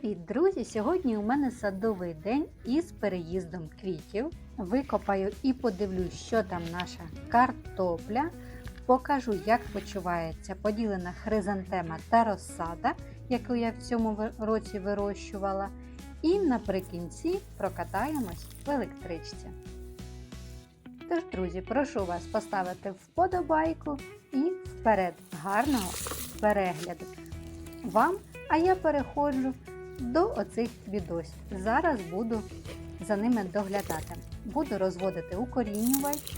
Привіт, друзі! Сьогодні у мене садовий день із переїздом квітів. Викопаю і подивлюсь, що там наша картопля. Покажу, як почувається поділена хризантема та розсада, яку я в цьому році вирощувала. І наприкінці прокатаємось в електричці. Тож, друзі, прошу вас поставити вподобайку і вперед гарного перегляду вам, а я переходжу до оцих відосів. Зараз буду за ними доглядати. Буду розводити укорінювач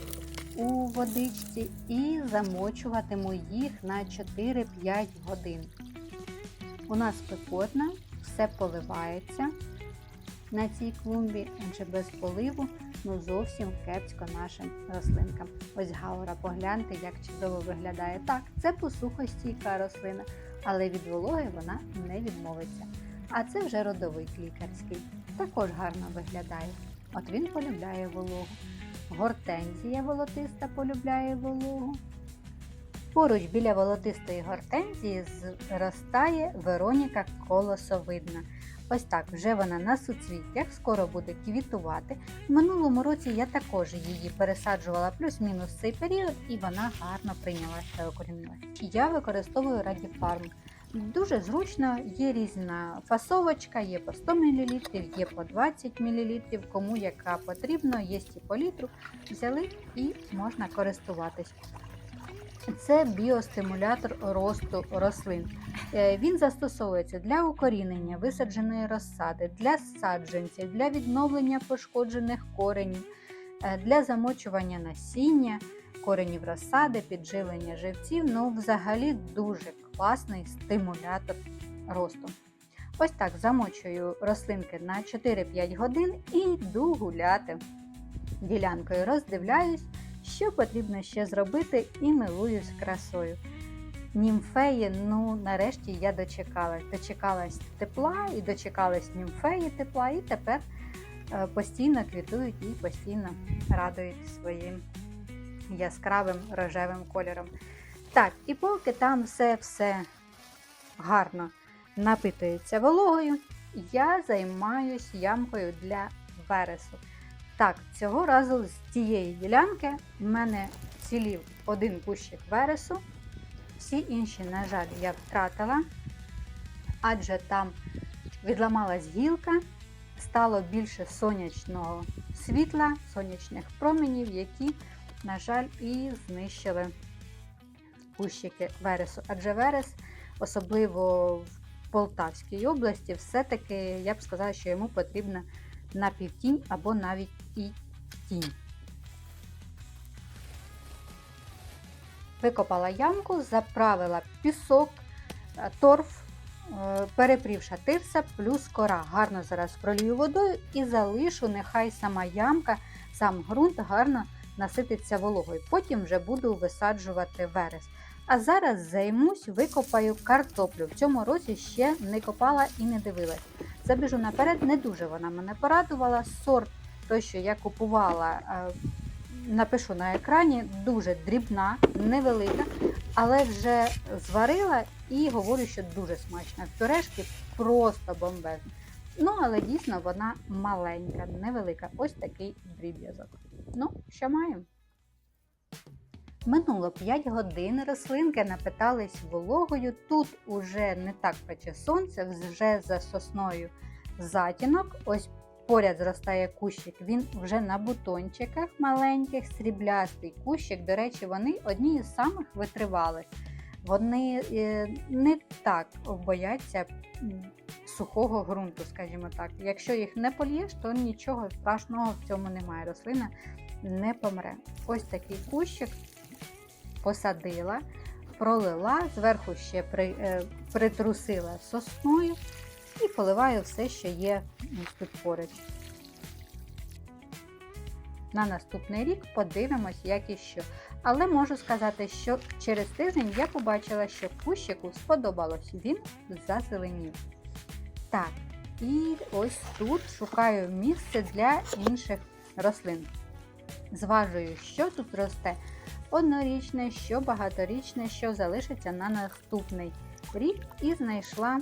у водичці і замочуватиму їх на 4-5 годин. У нас спекотно, все поливається на цій клумбі, адже без поливу ну зовсім кепсько нашим рослинкам. Ось гаура, погляньте, як чудово виглядає. Так, це посухостійка рослина, але від вологи вона не відмовиться. А це вже родовий лікарський. Також гарно виглядає. От він полюбляє вологу. Гортензія волотиста полюбляє вологу. Поруч біля волотистої гортензії зростає Вероніка колосовидна. Ось так, вже вона на суцвіттях, скоро буде квітувати. В минулому році я також її пересаджувала плюс-мінус цей період, і вона гарно прийнялася та укорінилася. Я використовую Радіфарм. Дуже зручно, є різна фасовочка, є по 100 мл, є по 20 мл, кому яка потрібна, є і по літру. Взяли і можна користуватись. Це біостимулятор росту рослин. Е, Він застосовується для укорінення висадженої розсади, для саджанців, для відновлення пошкоджених коренів, е, для замочування насіння, коренів розсади, підживлення живців. Ну, взагалі дуже класний стимулятор росту. Ось так замочую рослинки на 4-5 годин і йду гуляти ділянкою. Роздивляюсь, що потрібно ще зробити, і милуюсь красою. Німфеї, ну нарешті я дочекалась. Дочекалась тепла і дочекалась німфеї тепла, і тепер е, постійно квітують і постійно радують своїм яскравим рожевим кольором. Так, і поки там все-все гарно напитується вологою, я займаюсь ямкою для вересу. Так, цього разу з тієї ділянки в мене цілів один кущик вересу. Всі інші, на жаль, я втратила, адже там відламалась гілка, стало більше сонячного світла, сонячних променів, які, на жаль, і знищили кущики вересу. Адже верес, особливо в Полтавській області, все-таки я б сказала, що йому потрібна напівтінь або навіть і тінь. Викопала ямку, заправила пісок, е, торф, е, перепрівша тирса плюс кора. Гарно зараз пролію водою і залишу, нехай сама ямка, сам ґрунт гарно насититься вологою. Потім вже буду висаджувати верес. А зараз займусь, викопаю картоплю. В цьому році ще не копала і не дивилась. Забіжу наперед, не дуже вона мене порадувала. Сорт, той, що я купувала, е, напишу на екрані, дуже дрібна, невелика, але вже зварила і говорю, що дуже смачна. Пюрешки просто бомбезні. Ну, але дійсно вона маленька, невелика. Ось такий дріб'язок. Ну, що маємо? Минуло 5 годин, рослинки напитались вологою. Тут уже не так пече сонце, вже за сосною затінок. Ось поряд зростає кущик, він вже на бутончиках маленьких, сріблястий кущик. До речі, вони одні із самих витривалих. Вони е, не так бояться сухого ґрунту, скажімо так. Якщо їх не польєш, то нічого страшного в цьому немає. Рослина не помре. Ось такий кущик посадила, пролила, зверху ще при, е, притрусила сосною і поливаю все, що є тут поруч. На наступний рік подивимось, як і що. Але можу сказати, що через тиждень я побачила, що кущику сподобалось, він зазеленів. Так, і ось тут шукаю місце для інших рослин. Зважую, що тут росте однорічне, що багаторічне, що залишиться на наступний рік, і знайшла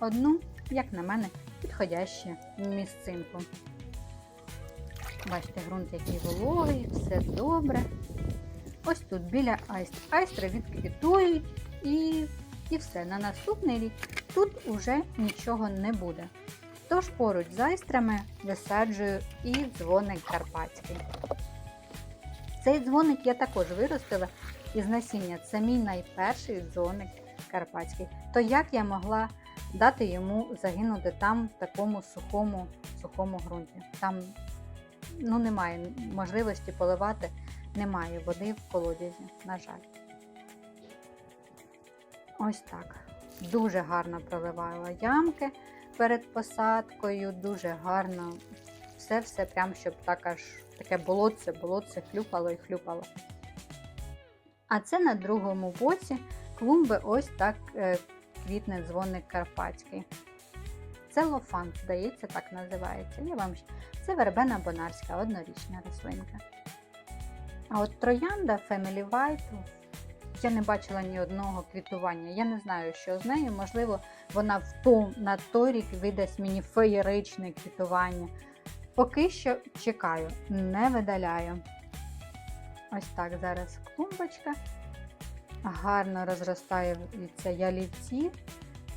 одну як на мене, підходящу місцинку. Бачите, ґрунт який вологий, все добре. Ось тут біля айстр. Айстри відквітують і, і все. На наступний рік тут уже нічого не буде. Тож поруч з айстрами висаджую і дзвоник карпатський. Цей дзвоник я також виростила із насіння. Це мій найперший дзвоник карпатський. То як я могла дати йому загинути там в такому сухому, сухому ґрунті? Там ну, немає можливості поливати, немає води в колодязі, на жаль. Ось так. Дуже гарно проливала ямки перед посадкою, дуже гарно. Все-все прям, щоб так аж таке болотце, болотце хлюпало і хлюпало. А це на другому боці клумби ось так е, квітне дзвоник карпатський. Це лофан, здається, так називається. Я вам... Це вербена бонарська, однорічна рослинка. А от троянда Family White, я не бачила ні одного квітування. Я не знаю, що з нею. Можливо, вона в ту, на той рік видасть мені феєричне квітування. Поки що чекаю, не видаляю. Ось так зараз клумбочка. Гарно розростаються ялівці.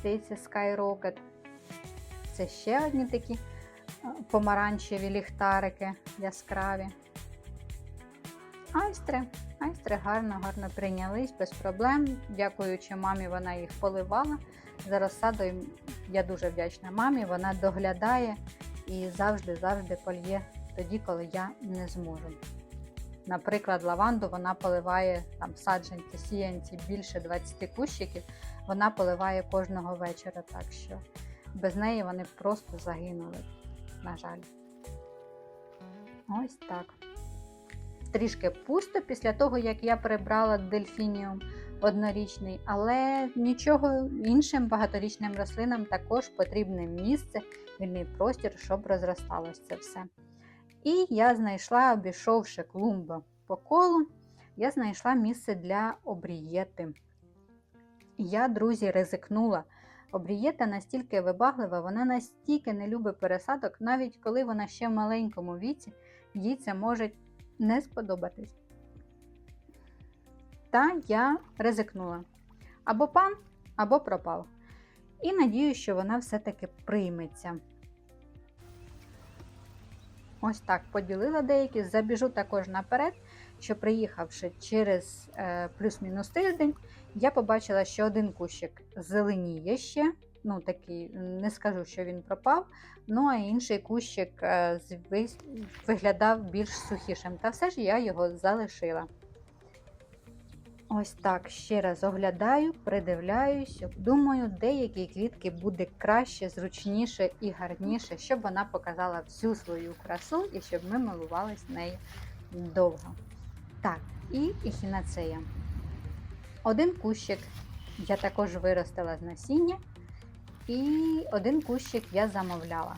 Здається, Skyrocket. Це ще одні такі помаранчеві ліхтарики яскраві. Айстри. Айстри гарно, гарно прийнялись без проблем. Дякуючи мамі, вона їх поливала. За розсадою я дуже вдячна мамі. Вона доглядає і завжди-завжди польє тоді, коли я не зможу. Наприклад, лаванду вона поливає там саджанці, сіянці більше 20 кущиків, вона поливає кожного вечора, так що без неї вони просто загинули, на жаль. Ось так. Трішки пусто після того, як я прибрала дельфініум однорічний, але нічого іншим багаторічним рослинам також потрібне місце, вільний простір, щоб розросталося це все. І я знайшла, обійшовши клумбу по колу, я знайшла місце для обрієти. Я, друзі, ризикнула. Обрієта настільки вибаглива, вона настільки не любить пересадок, навіть коли вона ще в маленькому віці, їй це може не сподобатись. Та я ризикнула. Або пан, або пропав. І надію, що вона все-таки прийметься. Ось так поділила деякі. Забіжу також наперед, що приїхавши через е, плюс-мінус тиждень, я побачила, що один кущик зеленіє ще. Ну, такий, не скажу, що він пропав. Ну, а інший кущик е, виглядав більш сухішим. Та все ж я його залишила. Ось так ще раз оглядаю, придивляюсь, думаю, деякі квітки буде краще, зручніше і гарніше, щоб вона показала всю свою красу і щоб ми милувались нею довго. Так, і ехінацея. Один кущик я також виростила з насіння, і один кущик я замовляла.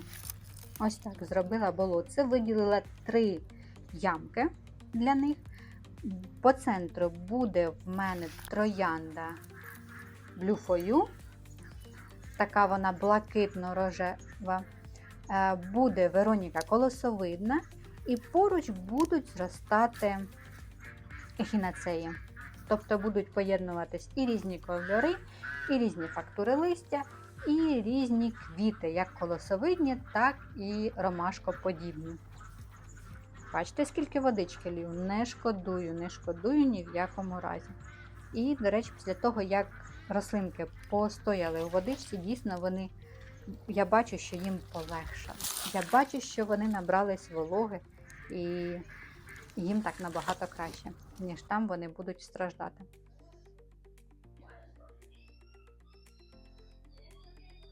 Ось так зробила болотце, виділила три ямки для них. По центру буде в мене троянда блюфою. Така вона блакитно-рожева. Е, Буде Вероніка колосовидна, і поруч будуть зростати ехінацеї. Тобто будуть поєднуватись і різні кольори, і різні фактури листя, і різні квіти, як колосовидні, так і ромашкоподібні. Бачите, скільки водички лів? Не шкодую, не шкодую ні в якому разі. І, до речі, після того, як рослинки постояли у водичці, дійсно вони, я бачу, що їм полегшало. Я бачу, що вони набрались вологи і їм так набагато краще, ніж там вони будуть страждати.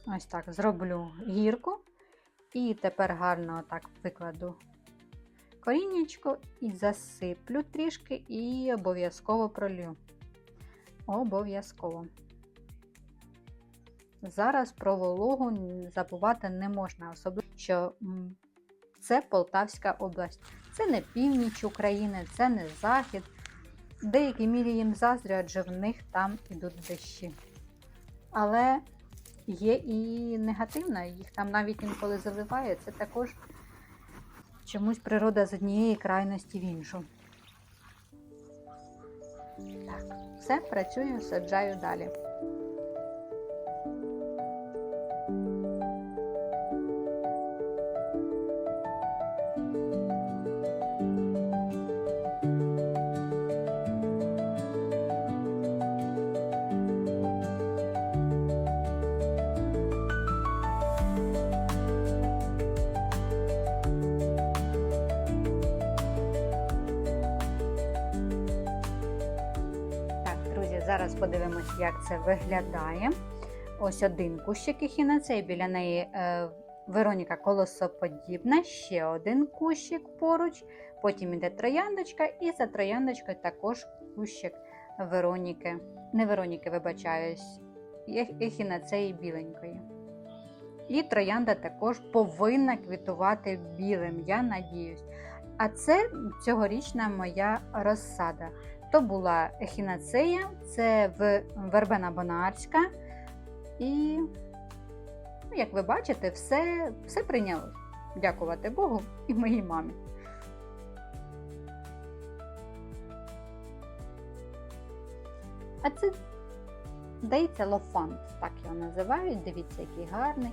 Ось так зроблю гірку. І тепер гарно так викладу коріннячко і засиплю трішки і обов'язково пролью. Обов'язково. Зараз про вологу забувати не можна, особливо, що це Полтавська область. Це не північ України, це не захід. В деякій мірі їм заздрю, адже в них там ідуть дощі. Але є і негативна, їх там навіть інколи заливає. Це також чомусь природа з однієї крайності в іншу. Так, все, працюю, саджаю далі. Зараз подивимось, як це виглядає. Ось один кущик ехінацеї, біля неї е, Вероніка колосоподібна, ще один кущик поруч, потім іде трояндочка, і за трояндочкою також кущик Вероніки. Не Вероніки, вибачаюсь, ех- ехінацеї біленької. І троянда також повинна квітувати білим, я надіюсь. А це цьогорічна моя розсада. То була ехінацея, це вербена бонарська. І, ну, як ви бачите, все, все прийнялось. Дякувати Богу і моїй мамі. А це, здається, лофант, так його називають. Дивіться, який гарний.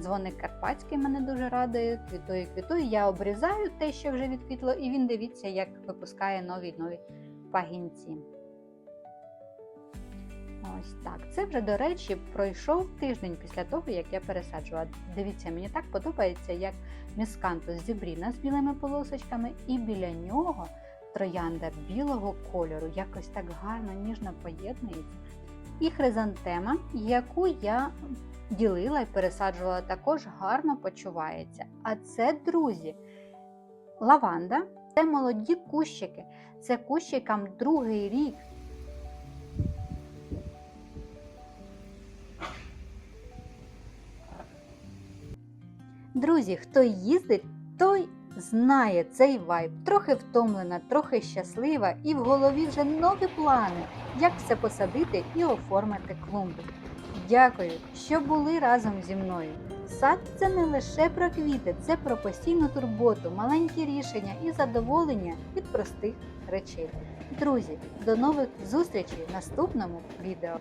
Дзвоник карпатський мене дуже радує. Квітує, квітує. Я обрізаю те, що вже відквітло, і він дивіться, як випускає нові нові пагінці. Ось так. Це вже, до речі, пройшов тиждень після того, як я пересаджувала. Дивіться, мені так подобається, як міскантус зібріна з білими полосочками, і біля нього троянда білого кольору, якось так гарно, ніжно поєднується. І хризантема, яку я ділила і пересаджувала, також гарно почувається. А це, друзі, лаванда це молоді кущики. Це кущикам другий рік. Друзі, хто їздить, той знає цей вайб. Трохи втомлена, трохи щаслива, і в голові вже нові плани, як все посадити і оформити клумбу. Дякую, що були разом зі мною. Сад це не лише про квіти, це про постійну турботу, маленькі рішення і задоволення від простих речей. Друзі, до нових зустрічей в наступному відео.